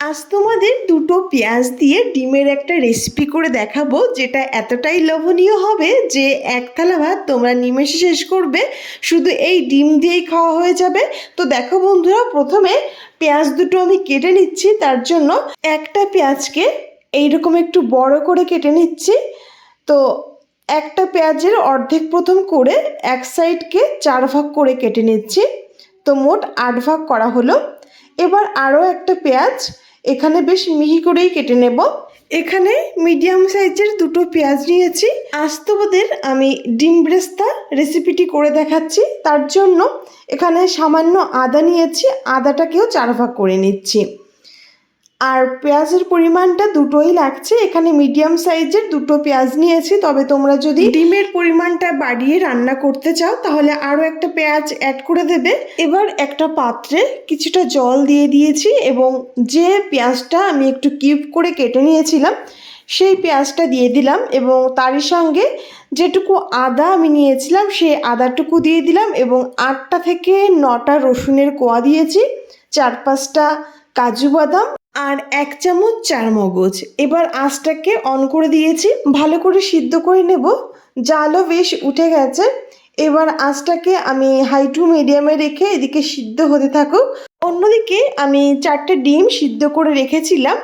আজ তোমাদের দুটো পেঁয়াজ দিয়ে ডিমের একটা রেসিপি করে দেখাবো, যেটা এতটাই লোভনীয় হবে যে এক থালা ভাত তোমরা নিমেষে শেষ করবে। শুধু এই ডিম দিয়েই খাওয়া হয়ে যাবে। তো দেখো বন্ধুরা, প্রথমে পেঁয়াজ দুটো আমি কেটে নিচ্ছি। তার জন্য একটা পেঁয়াজকে এইরকম একটু বড় করে কেটে নিচ্ছি। তো একটা পেঁয়াজের অর্ধেক প্রথম করে এক সাইডকে চার ভাগ করে কেটে নিচ্ছি। তো মোট আট ভাগ করা হলো। এবার আরও একটা পেঁয়াজ এখানে বেশ মিহি করেই কেটে নেব। এখানে মিডিয়াম সাইজের দুটো পেঁয়াজ নিয়েছি। আজ তোমাদের আমি ডিম ব্রেস্তা রেসিপিটি করে দেখাচ্ছি। তার জন্য এখানে সামান্য আদা নিয়েছি। আদাটাকেও চার ভাগ করে নিচ্ছি। আর পেঁয়াজের পরিমাণটা দুটোই লাগছে। এখানে মিডিয়াম সাইজের দুটো পেঁয়াজ নিয়েছি। তবে তোমরা যদি ডিমের পরিমাণটা বাড়িয়ে রান্না করতে চাও, তাহলে আরও একটা পেঁয়াজ অ্যাড করে দেবে। এবার একটা পাত্রে কিছুটা জল দিয়ে দিয়েছি এবং যে পেঁয়াজটা আমি একটু কিউব করে কেটে নিয়েছিলাম, সেই পেঁয়াজটা দিয়ে দিলাম এবং তারই সঙ্গে যেটুকু আদা আমি নিয়েছিলাম, সেই আদাটুকু দিয়ে দিলাম এবং আটটা থেকে নটা রসুনের কোয়া দিয়েছি, চার পাঁচটা কাজু বাদাম আর এক চামচ চার মগজ এবার আঁচটাকে অন করে দিয়েছি। ভালো করে সিদ্ধ করে নেব। জালও বেশ উঠে গেছে। এবার আঁচটাকে আমি হাই টু মিডিয়ামে রেখে এদিকে সিদ্ধ হতে থাকুক। অন্যদিকে আমি চারটে ডিম সিদ্ধ করে রেখেছিলাম।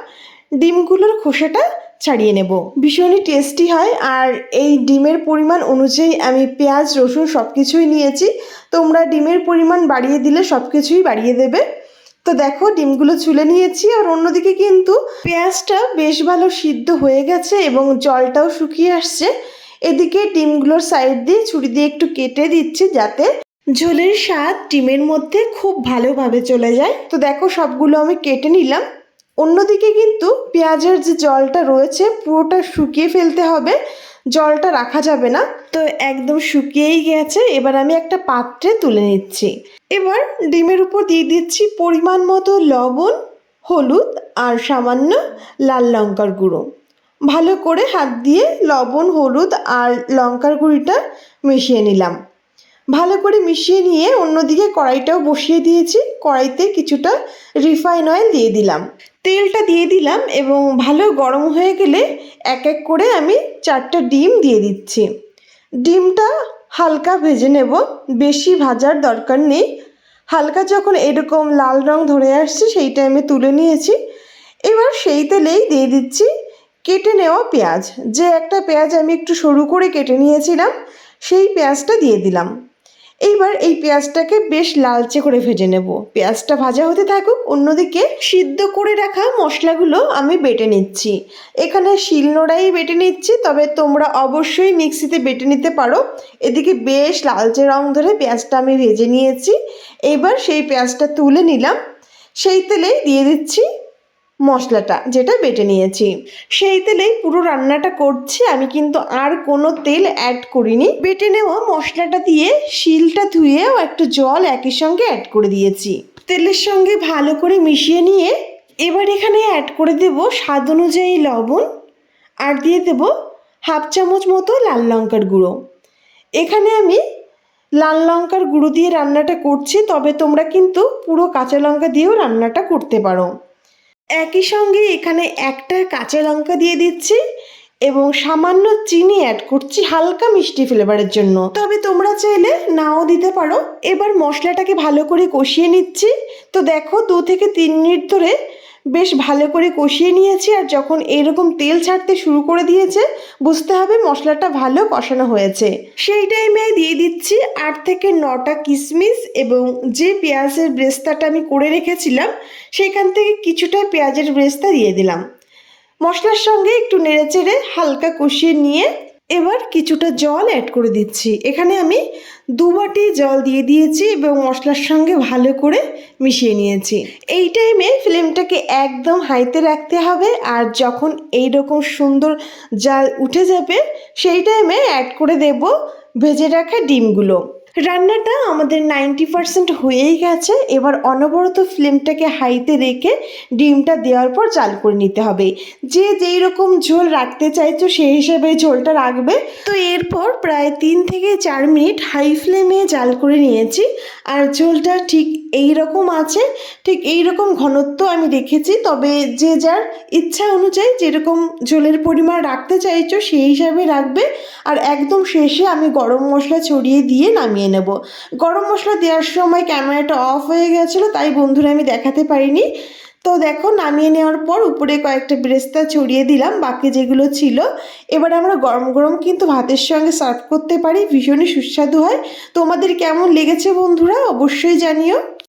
ডিমগুলোর খোসাটা ছাড়িয়ে নেব। ভীষণই টেস্টি হয়। আর এই ডিমের পরিমাণ অনুযায়ী আমি পেঁয়াজ, রসুন সব কিছুই নিয়েছি। তোমরা ডিমের পরিমাণ বাড়িয়ে দিলে সব কিছুই বাড়িয়ে দেবে। তো দেখো, ডিমগুলো ছুলে নিয়েছি আর অন্যদিকে কিন্তু পেঁয়াজটা বেশ ভালো সিদ্ধ হয়ে গেছে এবং জলটাও শুকিয়ে আসছে। এদিকে ডিমগুলোর সাইড দিয়ে ছুরি দিয়ে একটু কেটে দিচ্ছি যাতে ঝোলের স্বাদ ডিমের মধ্যে খুব ভালোভাবে চলে যায়। তো দেখো, সবগুলো আমি কেটে নিলাম। অন্যদিকে কিন্তু পেঁয়াজের যে জলটা রয়েছে পুরোটা শুকিয়ে ফেলতে হবে। জলটা রাখা যাবে না। তো একদম শুকিয়েই গেছে। এবার আমি একটা পাত্রে তুলে নিচ্ছি। এবার ডিমের উপর দিয়ে দিচ্ছি পরিমাণ মতো লবণ, হলুদ আর সামান্য লাল লঙ্কার গুঁড়ো। ভালো করে হাত দিয়ে লবণ, হলুদ আর লঙ্কার গুঁড়িটা মিশিয়ে নিলাম। ভালো করে মিশিয়ে নিয়ে অন্যদিকে কড়াইটাও বসিয়ে দিয়েছি। কড়াইতে কিছুটা রিফাইন অয়েল দিয়ে দিলাম। তেলটা দিয়ে দিলাম এবং ভালো গরম হয়ে গেলে এক এক করে আমি চারটা ডিম দিয়ে দিচ্ছি। ডিমটা হালকা ভেজে নেব। বেশি ভাজার দরকার নেই। হালকা যখন এরকম লাল রং ধরে আসছে সেই টাইমে তুলে নিয়েছি। এবার সেই তেলেই দিয়ে দিচ্ছি কেটে নেওয়া পেঁয়াজ। যে একটা পেঁয়াজ আমি একটু সরু করে কেটে নিয়েছিলাম, সেই পেঁয়াজটা দিয়ে দিলাম। এইবার এই পেঁয়াজটাকে বেশ লালচে করে ভেজে নেব। পেঁয়াজটা ভাজা হতে থাকুক, অন্যদিকে সিদ্ধ করে রাখা মশলাগুলো আমি বেটে নিচ্ছি। এখানে শিলনোড়াই বেটে নিচ্ছি, তবে তোমরা অবশ্যই মিক্সিতে বেটে নিতে পারো। এদিকে বেশ লালচে রং ধরে পেঁয়াজটা আমি ভেজে নিয়েছি। এবার সেই পেঁয়াজটা তুলে নিলাম। সেই তেলেই দিয়ে দিচ্ছি মশলাটা যেটা বেটে নিয়েছি। সেই তেলেই পুরো রান্নাটা করছি। আমি কিন্তু আর কোনো তেল অ্যাড করিনি। বেটে নেওয়া মশলাটা দিয়ে শিলটা ধুয়েও একটু জল একই সঙ্গে অ্যাড করে দিয়েছি। তেলের সঙ্গে ভালো করে মিশিয়ে নিয়ে এবার এখানে অ্যাড করে দেব স্বাদ অনুযায়ী লবণ আর দিয়ে দেব হাফ চামচ মতো লাল লঙ্কার গুঁড়ো। এখানে আমি লাল লঙ্কার গুঁড়ো দিয়ে রান্নাটা করছি, তবে তোমরা কিন্তু পুরো কাঁচা লঙ্কা দিয়েও রান্নাটা করতে পারো। একই সঙ্গে এখানে একটা কাঁচা লঙ্কা দিয়ে দিচ্ছি এবং সামান্য চিনি অ্যাড করছি হালকা মিষ্টি ফ্লেভারের জন্য। তবে তোমরা চাইলে নাও দিতে পারো। এবার মশলাটাকে ভালো করে কষিয়ে নিচ্ছি। তো দেখো দু থেকে তিন মিনিট ধরে বেশ ভালো করে কষিয়ে নিয়েছি আর যখন এরকম তেল ছাড়তে শুরু করে দিয়েছে, বুঝতে হবে মশলাটা ভালো কষানো হয়েছে। সেই টাইমে দিয়ে দিচ্ছি আট থেকে নটা কিশমিশ এবং যে পেঁয়াজের ব্রেস্তাটা আমি করে রেখেছিলাম, সেখান থেকে কিছুটা পেঁয়াজের ব্রেস্তা দিয়ে দিলাম। মশলার সঙ্গে একটু নেড়েচেড়ে হালকা কষিয়ে নিয়ে এবার কিছুটা জল অ্যাড করে দিচ্ছি। এখানে আমি দু বাটি জল দিয়ে দিয়েছি এবং মশলার সঙ্গে ভালো করে মিশিয়ে নিয়েছি। এই টাইমে ফ্লেমটাকে একদম হাইতে রাখতে হবে আর যখন এই রকম সুন্দর জাল উঠে যাবে, সেই টাইমে অ্যাড করে দেব ভেজে রাখা ডিমগুলো। রান্নাটা আমাদের নাইনটি পার্সেন্ট হয়েই গেছে। এবার অনবরত ফ্লেমটাকে হাইতে রেখে ডিমটা দেওয়ার পর চাল করে নিতে হবে। যে যেই রকম ঝোল রাখতে চাইছো সেই হিসাবে ঝোলটা রাখবে। তো এরপর প্রায় তিন থেকে চার মিনিট হাই ফ্লেমে জাল করে নিয়েছি। আর ঝোলটা ঠিক এই রকম আছে, ঠিক এই রকম ঘনত্ব আমি রেখেছি তবে যে যার ইচ্ছা অনুযায়ী যেরকম ঝোলের পরিমাণ রাখতে চাইছো সেই হিসাবে রাখবে। আর একদম শেষে আমি গরম মশলা ছড়িয়ে দিয়ে নামিয়ে নেব। গরম মশলা দেওয়ার সময় ক্যামেরাটা অফ হয়ে গেছিল, তাই বন্ধুরা আমি দেখাতে পারিনি। তো দেখো, নামিয়ে নেওয়ার পর উপরে কয়েকটা ব্রেস্তা ছড়িয়ে দিলাম, বাকি যেগুলো ছিল। এবার আমরা গরম গরম কিন্তু ভাতের সঙ্গে সার্ভ করতে পারি, ভীষণই সুস্বাদু হয়। তোমাদের কেমন লেগেছে বন্ধুরা, অবশ্যই জানিও।